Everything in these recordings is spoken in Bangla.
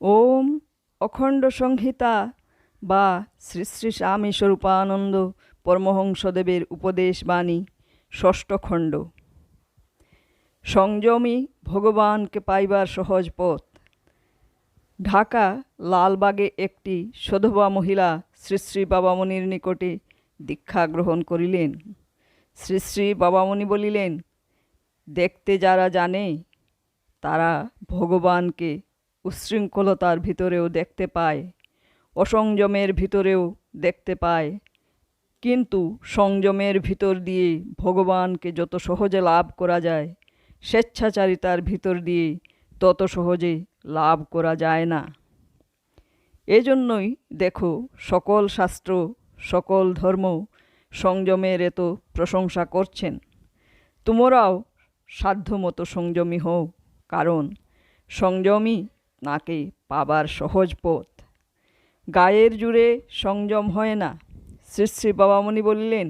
ওম অখণ্ড সংহিতা বা শ্রী শ্রী স্বামী স্বরূপানন্দ পরমহংসদেবের উপদেশ বাণী, ষষ্ঠ খণ্ড। সংযমী ভগবানকে পাইবার সহজ পথ। ঢাকা লালবাগে একটি সধবা মহিলা শ্রী শ্রী বাবামণির নিকটে দীক্ষা গ্রহণ করিলেন। শ্রী শ্রী বাবামণি বলিলেন, দেখতে যারা জানে, তারা ভগবানকে উচ্ছৃঙ্খলতার ভিতরেও দেখতে পায়, অসংযমের ভিতরেও দেখতে পায়। কিন্তু সংযমের ভিতর দিয়ে ভগবানকে যত সহজে লাভ করা যায়, স্বেচ্ছাচারিতার ভিতর দিয়ে তত সহজে লাভ করা যায় না। এজন্যই দেখো, সকল শাস্ত্র, সকল ধর্ম সংযমের এত প্রশংসা করছেন। তোমরাও সাধ্যমতো সংযমী হও, কারণ সংযমী নাকে পাবার সহজ পথ? গায়ের জুড়ে সংযম হয় না, শ্রী শ্রী বাবামণি বললেন।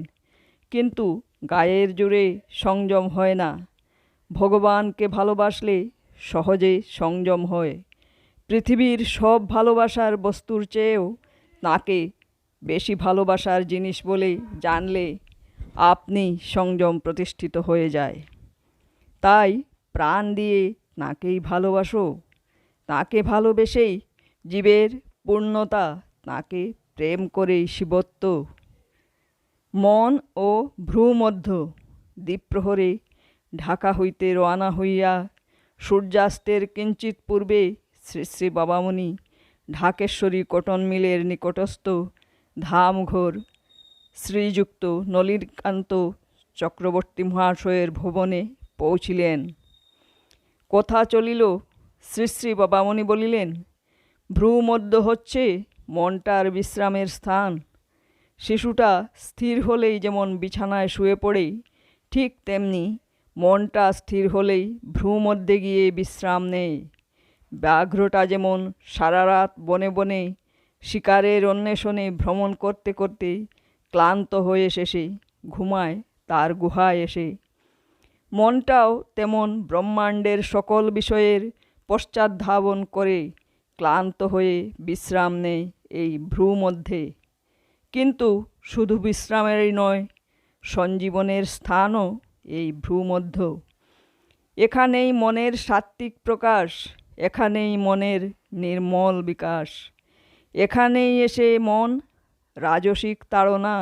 কিন্তু গায়ের জুড়ে সংযম হয় না, ভগবানকে ভালোবাসলে সহজে সংযম হয়। পৃথিবীর সব ভালোবাসার বস্তুর চেয়েও তাকে বেশি ভালোবাসার জিনিস বলে জানলে আপনি সংযম প্রতিষ্ঠিত হয়ে যায়। তাই প্রাণ দিয়ে তাকেই ভালোবাসো তাকে ভালোবেসেই জীবের পূর্ণতা তাকে প্রেম করেই শিবত্ব। মন ও ভ্রুমধ্য দ্বীপ্রহরে ঢাকা হইতে রওনা হইয়া সূর্যাস্তের কিঞ্চিত পূর্বে শ্রী শ্রী বাবামণি ঢাকেশ্বরী কটন মিলের নিকটস্থ ধামঘর শ্রীযুক্ত নলিনকান্ত চক্রবর্তী মহাশয়ের ভবনে পৌঁছিলেন। কথা চলিল শ্রী শ্রী বাবামণি বলিলেন, ভ্রুমধ্য হচ্ছে মনটার বিশ্রামের স্থান। শিশুটা স্থির হলেই যেমন বিছানায় শুয়ে পড়ে, ঠিক তেমনি মনটা স্থির হলেই ভ্রুমধ্যে গিয়ে বিশ্রাম নেয়। ব্যাঘ্রটা যেমন সারা রাত বনে বনে শিকারের অন্বেষণে ভ্রমণ করতে করতে ক্লান্ত হয়ে শেষে ঘুমায় তার গুহায় এসে। মনটাও তেমন ব্রহ্মাণ্ডের সকল বিষয়ের পশ্চাৎধাবন করে ক্লান্ত হয়ে বিশ্রাম নেয় এই ভ্রু মধ্যে কিন্তু শুধু বিশ্রামেরই নয়, সঞ্জীবনের স্থানও এই ভ্রুমধ্য। এখানেই মনের সাত্ত্বিক প্রকাশ, এখানেই মনের নির্মল বিকাশ, এখানেই এসে মন রাজসিক তাড়না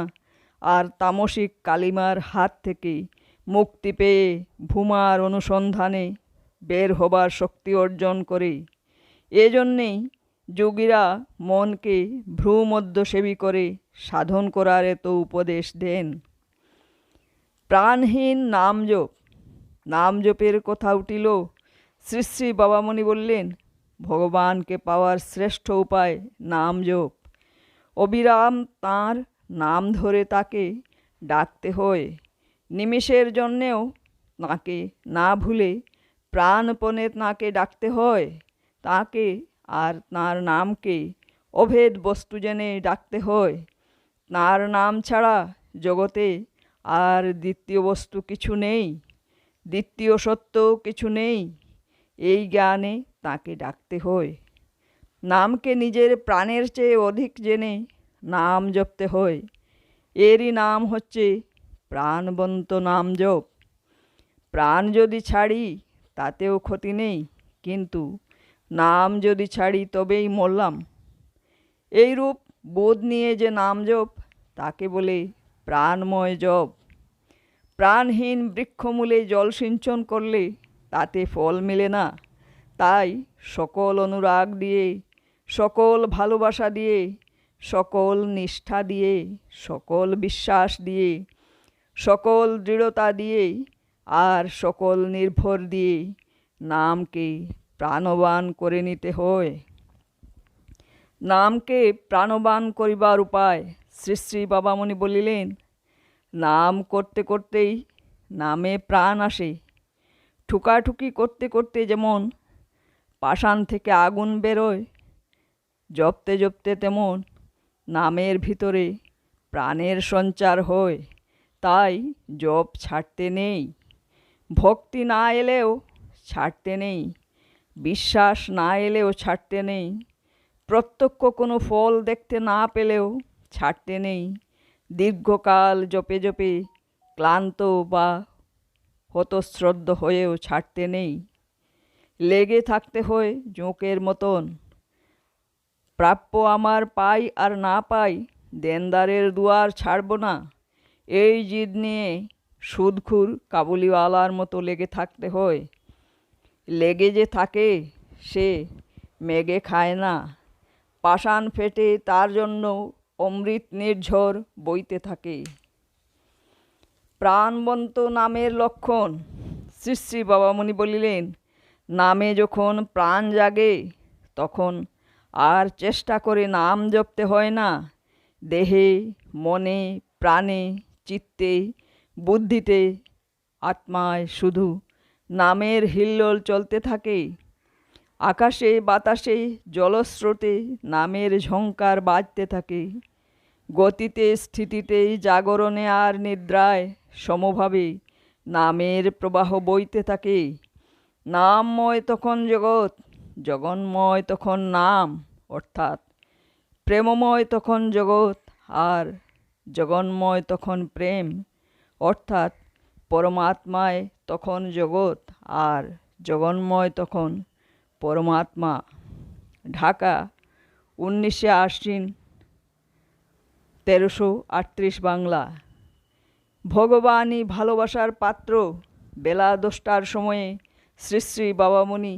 আর তামসিক কালিমার হাত থেকে মুক্তি পেয়ে ভূমার অনুসন্ধানে বের হবার শক্তি অর্জন করে। এজন্যেই যোগীরা মনকে ভ্রুমধ্যসেবী করে সাধন করার এত উপদেশ দেন। প্রাণহীন নামজপ, নামজপের কথা উঠিল শ্রী শ্রী বাবামণি বললেন, ভগবানকে পাওয়ার শ্রেষ্ঠ উপায় নামজপ। অবিরাম তাঁর নাম ধরে তাকে ডাকতে হয়। নিমিষের জন্যেও তাকে না ভুলে প্রাণপণে তাঁকে ডাকতে হয়। তাকে আর তাঁর নামকে অভেদ বস্তু জেনে ডাকতে হয়। তাঁর নাম ছাড়া জগতে আর দ্বিতীয় বস্তু কিছু নেই। দ্বিতীয় সত্য কিছু নেই। এই জ্ঞানে তাকে ডাকতে হয়। নামকে নিজের প্রাণের চেয়ে অধিক জেনে নাম জপতে হয়। এরই নাম হচ্ছে প্রাণবন্ত নাম জপ। প্রাণ যদি ছাড়ি তাতেও ক্ষতি নেই, কিন্তু নাম যদি ছাড়ি তবেই মরলাম। এইরূপ বোধ নিয়ে যে নাম জপ, তাকে বলে প্রাণময় জপ। প্রাণহীন বৃক্ষমূলে জল সিঞ্চন করলে তাতে ফল মেলে না। তাই সকল অনুরাগ দিয়ে, সকল ভালোবাসা দিয়ে, সকল নিষ্ঠা দিয়ে, সকল বিশ্বাস দিয়ে, সকল দৃঢ়তা দিয়ে আর সকল নির্ভর দিয়ে নামকে প্রাণবান করে নিতে হয়। নামকে প্রাণবান করিবার উপায় শ্রী শ্রী বাবামণি বলিলেন, নাম করতে করতেই নামে প্রাণ আসে। ঠুকাঠুকি করতে করতে যেমন পাষাণ থেকে আগুন বেরোয়, জপতে জপতে তেমন নামের ভিতরে প্রাণের সঞ্চার হয়। তাই জপ ছাড়তে নেই। ভক্তি না এলেও ছাড়তে নেই, বিশ্বাস না এলেও ছাড়তে নেই, প্রত্যক্ষ কোনো ফল দেখতে না পেলেও ছাড়তে নেই, দীর্ঘকাল জপে জপে ক্লান্ত বা হতশ্রদ্ধ হয়েও ছাড়তে নেই। লেগে থাকতে হয় জোঁকের মতন, প্রাপ্য আমার পাই আর না পাই, দেনদারের দুয়ার ছাড়ব না, এই জিদ নিয়ে সুদখুর কাবুলিওয়ালার মতো লেগে থাকতে হয়। লেগে যে থাকে, সে মেঘে খায় না। পাষাণ ফেটে তার জন্য অমৃত নির্ঝর বইতে থাকে। প্রাণবন্ত নামের লক্ষণ। শ্রী শ্রী বাবামণি বলিলেন, নামে যখন প্রাণ জাগে, তখন আর চেষ্টা করে নাম জপতে হয় না। দেহে, মনে, প্রাণে, চিত্তে বুদ্ধিতে আত্মায় শুধু নামের হিল্লোল চলতে থাকে। আকাশে, বাতাসে, জলস্রোতে নামের ঝংকার বাজতে থাকে। গতিতে, স্থিতিতে, জাগরণে আর নিদ্রায় সমভাবে নামের প্রবাহ বইতে থাকে। নামময় তখন জগৎ, জগন্ময় তখন নাম, অর্থাৎ প্রেমময় তখন জগৎ আর জগন্ময় তখন প্রেম। অর্থাৎ পরমাত্মায় তখন জগৎ আর জগন্ময় তখন পরমাত্মা। ঢাকা উনিশে আশ্বিন তেরোশো আটত্রিশ বাংলা। ভগবানই ভালোবাসার পাত্র বেলা দশটার সময়ে শ্রী শ্রী বাবামণি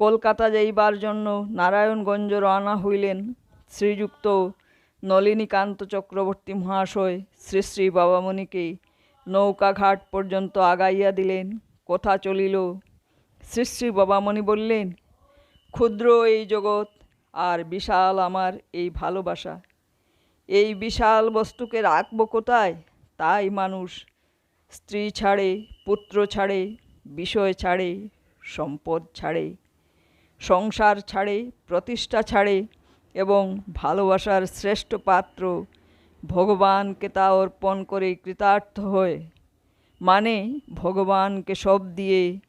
কলকাতা যাইবার জন্য নারায়ণগঞ্জ রওনা হইলেন। শ্রীযুক্ত নলিনীকান্ত চক্রবর্তী মহাশয় শ্রী শ্রী বাবামণিকে নৌকাঘাট পর্যন্ত আগাইয়া দিলেন। কথা চলিল, শ্রী শ্রী বাবামণি বললেন, ক্ষুদ্র এই জগৎ আর বিশাল আমার এই ভালোবাসা। এই বিশাল বস্তুকে রাখব কোথায়? তাই মানুষ স্ত্রী ছাড়ে, পুত্র ছাড়ে, বিষয় ছাড়ে, সম্পদ ছাড়ে, সংসার ছাড়ে, প্রতিষ্ঠা ছাড়ে এবং ভালোবাসার শ্রেষ্ঠ পাত্র ভগবানকে তা অর্পণ করে কৃতার্থ হয়। মানে ভগবানকে সব দিয়ে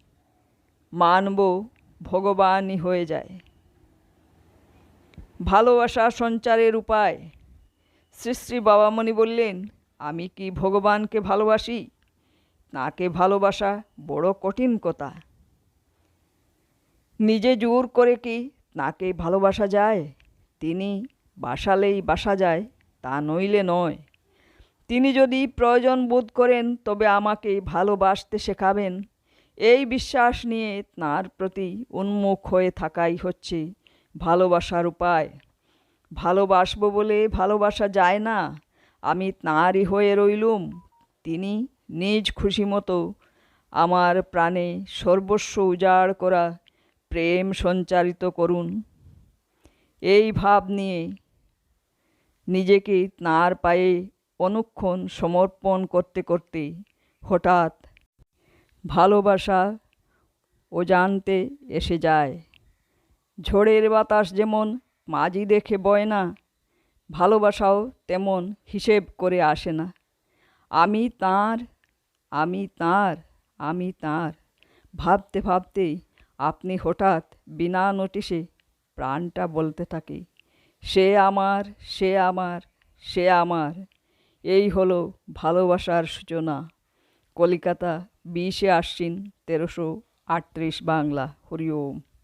মানব ভগবানই হয়ে যায়। ভালোবাসা সঞ্চারের উপায়। শ্রী শ্রী বাবামণি বললেন, আমি কি ভগবানকে ভালোবাসি? তাকে ভালোবাসা বড় কঠিন কথা। নিজে জোর করে কি তাকে ভালোবাসা যায়? তিনি বাসালেই বাসা যায়, তা নইলে নয়। তিনি যদি প্রয়োজন বোধ করেন, তবে আমাকে ভালোবাসতে শেখাবেন। এই বিশ্বাস নিয়ে তাঁর প্রতি উন্মুখ হয়ে থাকাই হচ্ছে ভালোবাসার উপায়। ভালোবাসবো বলে ভালোবাসা যায় না, আমি তাঁরই হয়ে রইলুম। তিনি নিজ খুশি মতো আমার প্রাণে সর্বস্ব উজাড় করা প্রেম সঞ্চারিত করুন। এই ভাব নিয়ে নিজেকে তাঁর পায়ে অনুক্ষণ সমর্পণ করতে করতে হঠাৎ ভালোবাসা অজান্তে এসে যায়। ঝড়ের বাতাস যেমন মাঝি দেখে বয় না, ভালোবাসাও তেমন হিসেব করে আসে না। আমি তার আমি তার আমি তার, ভাবতে ভাবতেই আপনি হঠাৎ বিনা নোটিশে প্রাণটা বলতে থাকে, সে আমার সে আমার সে আমার। এই হলো ভালোবাসার সূচনা। কলিকাতা বিশে আশ্বিন তেরোশো আটত্রিশ বাংলা, হরি ওম।